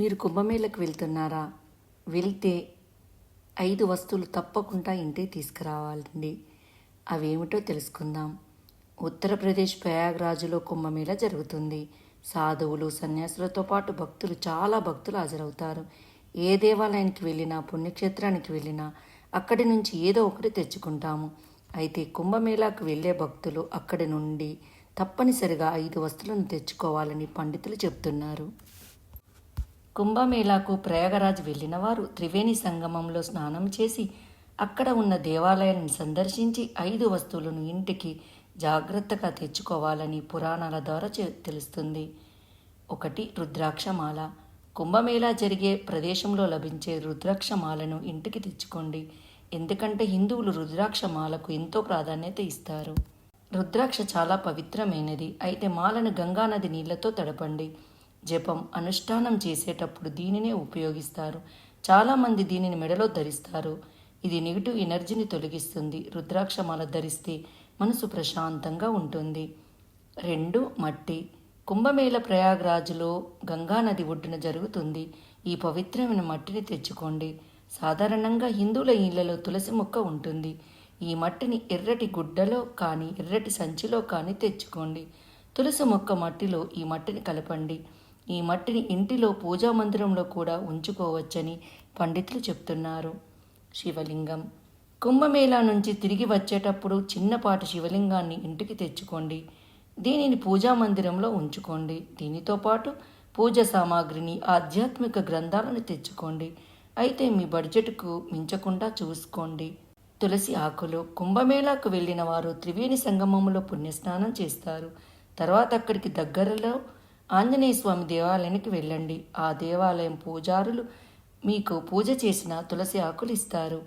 మీరు కుంభమేళకు వెళ్తున్నారా? వెళ్తే ఐదు వస్తువులు తప్పకుండా ఇంటికి తీసుకురావాలండి. అవేమిటో తెలుసుకుందాం. ఉత్తరప్రదేశ్ ప్రయాగ్రాజులో కుంభమేళ జరుగుతుంది. సాధువులు సన్యాసులతో పాటు భక్తులు చాలా భక్తులు హాజరవుతారు. ఏ దేవాలయానికి వెళ్ళినా పుణ్యక్షేత్రానికి వెళ్ళినా అక్కడి నుంచి ఏదో ఒకటి తెచ్చుకుంటాము. అయితే కుంభమేళాకు వెళ్ళే భక్తులు అక్కడి నుండి తప్పనిసరిగా ఐదు వస్తువులను తెచ్చుకోవాలని పండితులు చెప్తున్నారు కుంభమేళాకు ప్రయాగరాజ్ వెళ్ళిన వారు త్రివేణి సంగమంలో స్నానం చేసి అక్కడ ఉన్న దేవాలయాన్ని సందర్శించి ఐదు వస్తువులను ఇంటికి జాగ్రత్తగా తెచ్చుకోవాలని పురాణాల ద్వారా తెలుస్తుంది. ఒకటి రుద్రాక్షమాల. కుంభమేళా జరిగే ప్రదేశంలో లభించే రుద్రాక్షమాలను ఇంటికి తెచ్చుకోండి. ఎందుకంటే హిందువులు రుద్రాక్షమాలకు ఎంతో ప్రాధాన్యత ఇస్తారు. రుద్రాక్ష చాలా పవిత్రమైనది. అయితే మాలను గంగానది నీళ్ళతో తడపండి. జపం అనుష్ఠానం చేసేటప్పుడు దీనినే ఉపయోగిస్తారు. చాలామంది దీనిని మెడలో ధరిస్తారు. ఇది నెగిటివ్ ఎనర్జీని తొలగిస్తుంది. రుద్రాక్షమాల ధరిస్తే మనసు ప్రశాంతంగా ఉంటుంది. రెండు మట్టి. కుంభమేళ ప్రయాగ్రాజ్లో గంగానది ఒడ్డున జరుగుతుంది. ఈ పవిత్రమైన మట్టిని తెచ్చుకోండి. సాధారణంగా హిందువుల ఇళ్ళలో తులసి మొక్క ఉంటుంది. ఈ మట్టిని ఎర్రటి గుడ్డలో కానీ ఎర్రటి సంచిలో కానీ తెచ్చుకోండి. తులసి మొక్క మట్టిలో ఈ మట్టిని కలపండి. ఈ మట్టిని ఇంటిలో పూజా మందిరంలో కూడా ఉంచుకోవచ్చని పండితులు చెప్తున్నారు. శివలింగం. కుంభమేళా నుంచి తిరిగి వచ్చేటప్పుడు చిన్నపాటి శివలింగాన్ని ఇంటికి తెచ్చుకోండి. దీనిని పూజా మందిరంలో ఉంచుకోండి. దీనితో పాటు పూజ సామాగ్రిని ఆధ్యాత్మిక గ్రంథాలను తెచ్చుకోండి. అయితే మీ బడ్జెట్కు మించకుండా చూసుకోండి. తులసి ఆకులు. కుంభమేళాకు వెళ్ళిన వారు త్రివేణి సంగమంలో పుణ్యస్నానం చేస్తారు. తర్వాత అక్కడికి దగ్గరలో ఆంజనేయ స్వామి దేవాలయానికి వెళ్ళండి. ఆ దేవాలయం పూజారులు మీకు పూజ చేసిన తులసి ఆకులు ఇస్తారు.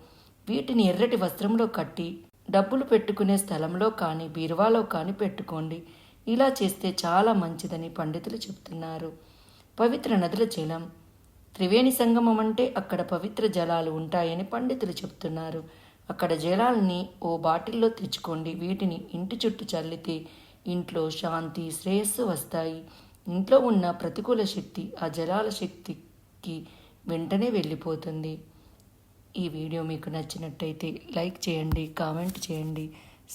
వీటిని ఎర్రటి వస్త్రంలో కట్టి డబ్బులు పెట్టుకునే స్థలంలో కానీ బీరువాలో కానీ పెట్టుకోండి. ఇలా చేస్తే చాలా మంచిదని పండితులు చెప్తున్నారు. పవిత్ర నదుల జలం. త్రివేణి సంగమం అంటే అక్కడ పవిత్ర జలాలు ఉంటాయని పండితులు చెప్తున్నారు. అక్కడ జలాల్ని ఓ బాటిల్లో తెచ్చుకోండి. వీటిని ఇంటి చుట్టూ చల్లితే ఇంట్లో శాంతి శ్రేయస్సు వస్తాయి. ఇంట్లో ఉన్న ప్రతికూల శక్తి ఆ జలాల శక్తికి వెంటనే వెళ్ళిపోతుంది. ఈ వీడియో మీకు నచ్చినట్టయితే లైక్ చేయండి కామెంట్ చేయండి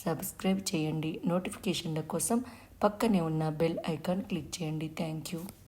సబ్స్క్రైబ్ చేయండి. నోటిఫికేషన్ల కోసం పక్కనే ఉన్న బెల్ ఐకాన్ క్లిక్ చేయండి. Thank you.